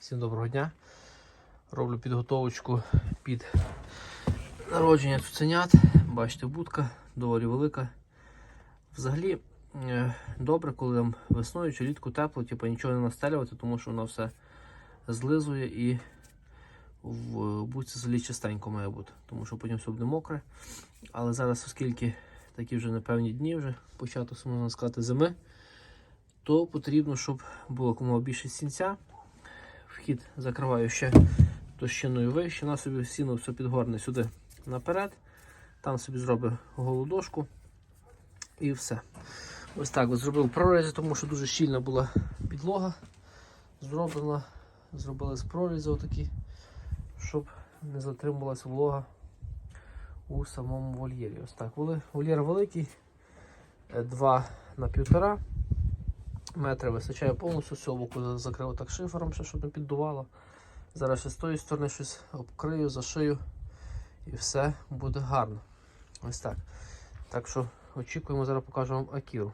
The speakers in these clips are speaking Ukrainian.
Всім доброго дня. Роблю підготовочку під народження цуценят. Бачите, будка доволі велика. Взагалі е, добре, коли там весною чи літку тепло, типу нічого не настелювати, тому що воно все злизує і в будці взагалі чистенько має бути, тому що потім все буде мокре. Але зараз, оскільки такі вже непевні дні, вже початок, можна сказати, зими, то потрібно, щоб було кому більше сінця. Вхід закриваю ще тощиною вище, на собі сіно все підгорне сюди наперед. Там собі зробив голу дошку і все. Ось так от зробив прорізі, тому що дуже щільна була підлога. Зроблена, зробили з прорізу отакі, щоб не затримувалася волога у самому вольєрі. Ось так. Вольєр великий, 2 на 1,5 метри вистачає повністю цього боку закрив так шифером, щоб не піддувало. Зараз ще з тої сторони щось обкрию, зашию і все буде гарно. Ось так. Так що очікуємо, зараз покажу вам Акіру.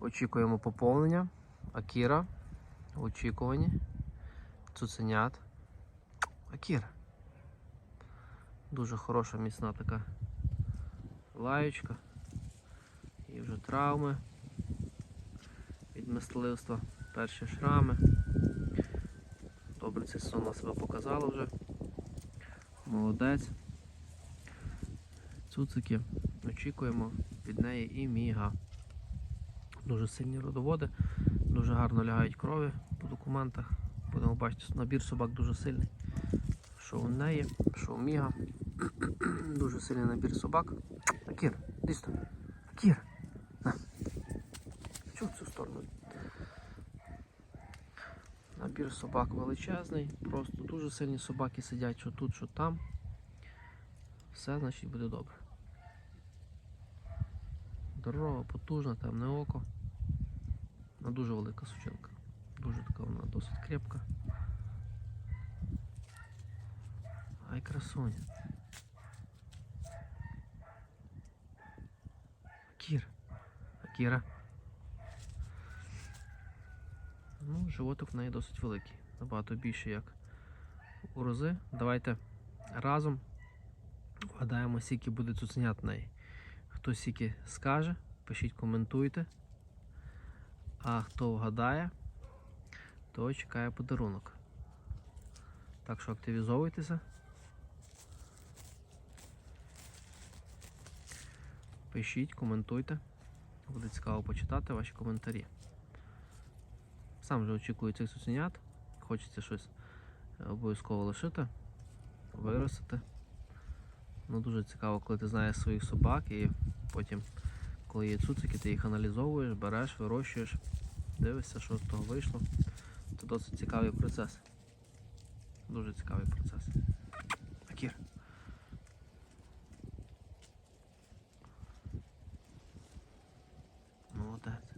Очікуємо поповнення. Акіра. Очікувані. Цуценят. Акіра. Дуже хороша міцна така лаєчка. І вже травми від мисливства, перші шрами. Добре, це сон себе показало вже. Молодець. Цуцики. Очікуємо від неї і міга. Дуже сильні родоводи, дуже гарно лягають крові по документах. Будемо бачити, набір собак дуже сильний. Що у неї, що у міга. Дуже сильний набір собак. Акір, дійсно. Акір. На. Чого в цю сторону? Набір собак величезний, просто дуже сильні собаки сидять, що тут, що там. Все, значить, буде добре. Здорова, потужна, темне око. Вона дуже велика сучинка. Дуже така вона досить крепка. Ай, красуня. Акір. Акіра. Ну, животик в неї досить великий. Набагато більше, як у рози. Давайте разом вгадаємо, скільки буде цуценят в неї. Хто скільки скаже, пишіть, коментуйте. А хто вгадає, то чекає подарунок. Так що активізовуйтеся. Пишіть, коментуйте. Буде цікаво почитати ваші коментарі. Сам вже очікую цих цуценят. Хочеться щось е, обов'язково лишити, виростити. Ну, дуже цікаво, коли ти знаєш своїх собак і потім, коли є цуцики, ти їх аналізовуєш, береш, вирощуєш, дивишся, що з того вийшло. Це досить цікавий процес. Дуже цікавий процес. Акір. Молодець.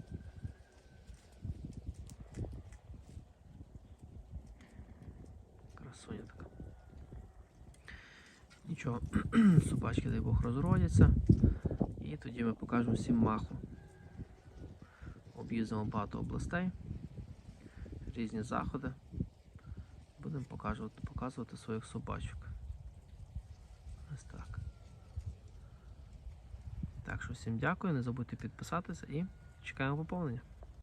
Красуня така. Нічого, собачки, дай Бог, розродяться. І тоді ми покажемо всім маху. Об'їздимо багато областей, різні заходи. Будемо показувати, показувати своїх собачок. Ось так. Так що всім дякую, не забудьте підписатися і чекаємо поповнення.